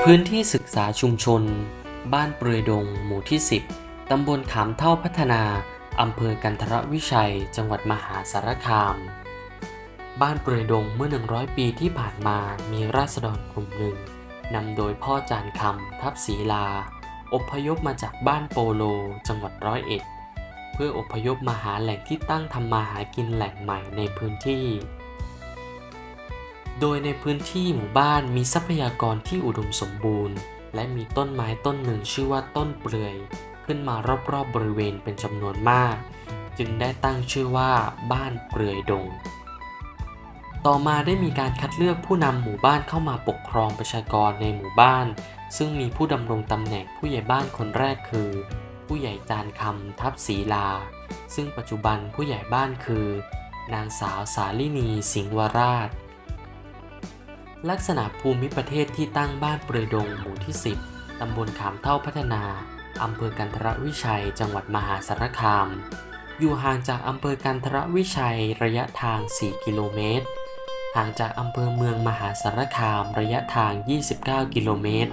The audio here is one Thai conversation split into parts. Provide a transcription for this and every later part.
พื้นที่ศึกษาชุมชน บ้านเปรยดง หมู่ที่ 10 ตำบลขามเท่าพัฒนา อำเภอกันทรวิชัย จังหวัดมหาสารคาม บ้านเปรยดงเมื่อ 100 ปีที่ผ่านมา มีราษฎรกลุ่มหนึ่งนำโดยพ่อจานคำทับศรีลา อพยพมาจากบ้านโปโล จังหวัดร้อยเอ็ด เพื่ออพยพมาหาแหล่งที่ตั้งทำมาหากินแหล่งใหม่ในพื้นที่ โดยในพื้นที่หมู่บ้านมีทรัพยากรที่อุดมสมบูรณ์ และมีต้นไม้ต้นหนึ่งชื่อว่าต้นเปลือย ขึ้นมารอบๆบบริเวณเป็นจำนวนมาก จึงได้ตั้งชื่อว่าบ้านเปลือยดง ต่อมาได้มีการคัดเลือกผู้นำหมู่บ้านเข้ามาปกครองประชากรในหมู่บ้าน ซึ่งมีผู้ดำรงตำแหน่งผู้ใหญ่บ้านคนแรกคือ ผู้ใหญ่จานคำทับศรีลา ซึ่งปัจจุบันผู้ใหญ่บ้านคือ นางสาวสาลินีสิงห์วราช ลักษณะภูมิประเทศที่ตั้งบ้านเปรยดงหมู่ที่ 10 ตำบลขามเท่าพัฒนา อำเภอกันทรวิชัย จังหวัดมหาสารคาม อยู่ห่างจากอำเภอกันทรวิชัยระยะทาง 4 กิโลเมตร ห่างจากอำเภอเมืองมหาสารคามระยะทาง 29 กิโลเมตร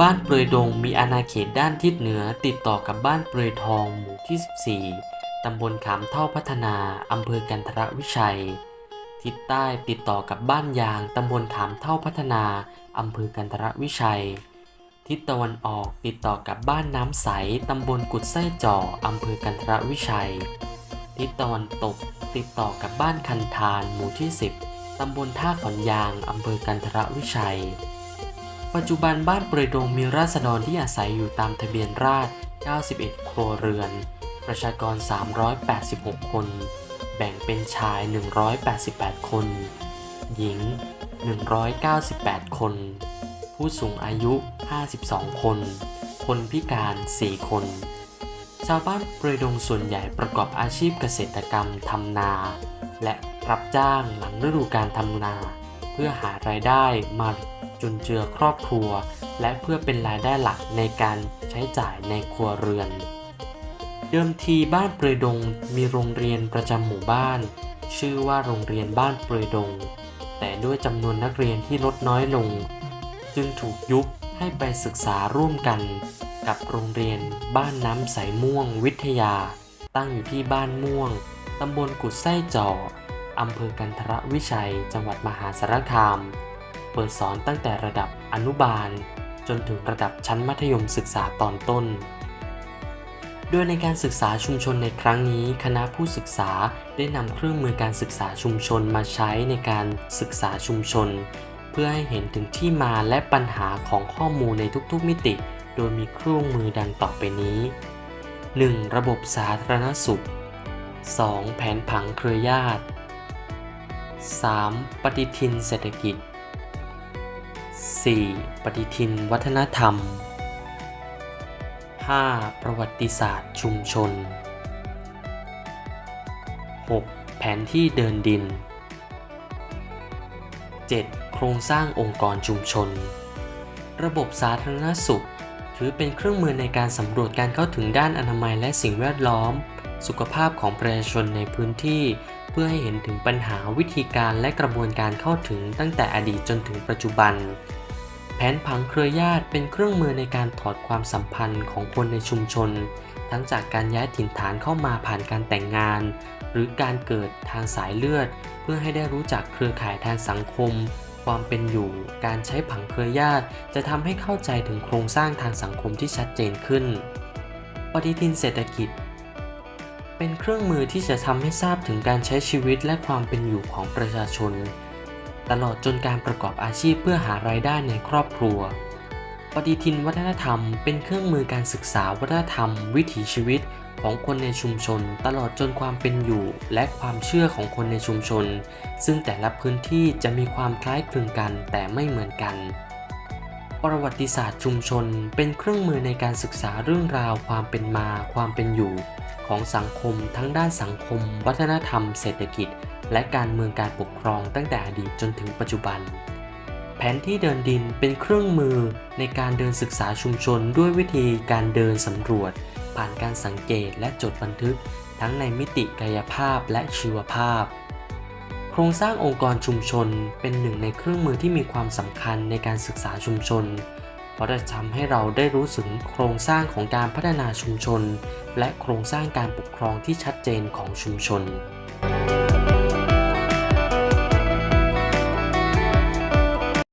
บ้านเปรยดงมีอาณาเขตด้านทิศเหนือติดต่อกับบ้านเปรยทองหมู่ที่ 14 ตำบลขามเท่าพัฒนา อำเภอกันทรวิชัย ทิศใต้ติดต่อกับบ้านยางตำบลขามเท่าพัฒนาอำเภอกันทรวิชัย ทิศตะวันออกติดต่อกับบ้านน้ำใสตำบลกุดไส้จ่ออำเภอกันทรวิชัย ทิศตะวันตกติดต่อกับบ้านคันธานหมู่ที่ 10 ตำบลท่าขอนยางอำเภอกันทรวิชัย ปัจจุบันบ้านเปรยดงมีราษฎรที่อาศัยอยู่ตามทะเบียนราษฎร91 ครัวเรือน ประชากร 386 คน แบ่งเป็นชาย 188 คน หญิง 198 คน ผู้สูงอายุ 52 คน คนพิการ 4 คน ชาวบ้านเปรยดงส่วนใหญ่ประกอบอาชีพเกษตรกรรมทำนา และรับจ้างหลังฤดูการทำนา เพื่อหารายได้มาจุนเจือครอบครัว และเพื่อเป็นรายได้หลักในการใช้จ่ายในครัวเรือน เดิมทีบ้านเปรยดงมีโรงเรียนประจำหมู่บ้าน ชื่อว่าโรงเรียนบ้านเปรยดง แต่ด้วยจำนวนนักเรียนที่ลดน้อยลง จึงถูกยุบให้ไปศึกษาร่วมกัน กับโรงเรียนบ้านน้ำใสม่วงวิทยา ตั้งอยู่ที่บ้านม่วงตำบลกุดไส้จ่ออำเภอกันทรวิชัย จังหวัดมหาสารคาม เปิดสอนตั้งแต่ระดับอนุบาล จนถึงระดับชั้นมัธยมศึกษาตอนต้น โดยในการศึกษาชุมชนในครั้งนี้ คณะผู้ศึกษาได้นำเครื่องมือการศึกษาชุมชนมาใช้ในการศึกษาชุมชน เพื่อให้เห็นถึงที่มาและปัญหาของข้อมูลในทุกๆมิติ โดยมีเครื่องมือดังต่อไปนี้ 1. ระบบสาธารณสุข 2. แผนผังเครือญาติ 3. ปฏิทินเศรษฐกิจ 4. ปฏิทินวัฒนธรรม 5. ประวัติศาสตร์ชุมชน 6. แผนที่เดินดิน 7. โครงสร้างองค์กรชุมชน ระบบสาธารณสุข ถือเป็นเครื่องมือในการสำรวจการเข้าถึงด้านอนามัยและสิ่งแวดล้อม สุขภาพของประชาชนในพื้นที่ เพื่อให้เห็นถึงปัญหาวิธีการและกระบวนการเข้าถึงตั้งแต่อดีตจนถึงปัจจุบัน นผังเครือญาติเป็นเครื่องมือในการถอดความสัมพันธ์ของคนในชุมชน ทั้งจากการย้ายถิ่นฐานเข้ามาผ่านการแต่งงาน หรือการเกิดทางสายเลือด เพื่อให้ได้รู้จักเครือข่ายทางสังคม ความเป็นอยู่ การใช้ผังเครือญาติ จะทำให้เข้าใจถึงโครงสร้างทางสังคมที่ชัดเจนขึ้น ปฏิทินเศรษฐกิจ เป็นเครื่องมือที่จะทำให้ทราบถึงการใช้ชีวิตและความเป็นอยู่ของประชาชน ตลอดจนการประกอบอาชีพเพื่อหารายได้ในครอบครัว ปฏิทินวัฒนธรรมเป็นเครื่องมือการศึกษาวัฒนธรรม วิถีชีวิตของคนในชุมชน ตลอดจนความเป็นอยู่ และความเชื่อของคนในชุมชน ซึ่งแต่ละพื้นที่จะมีความคล้ายคลึงกันแต่ไม่เหมือนกัน ประวัติศาสตร์ชุมชนเป็นเครื่องมือในการศึกษาเรื่องราวความเป็นมา ความเป็นอยู่ ของสังคมทั้งด้านสังคม วัฒนธรรม เศรษฐกิจ และการเมืองการปกครองตั้งแต่อดีตจนถึงปัจจุบัน แผนที่เดินดินเป็นเครื่องมือในการเดินศึกษาชุมชนด้วยวิธีการเดินสำรวจ ผ่านการสังเกตและจดบันทึก ทั้งในมิติกายภาพและชีวภาพ โครงสร้างองค์กรชุมชนเป็นหนึ่งในเครื่องมือที่มีความสำคัญในการศึกษาชุมชนเพราะจะทำให้เราได้รู้ถึงโครงสร้างของการพัฒนาชุมชน และโครงสร้างการปกครองที่ชัดเจนของชุมชน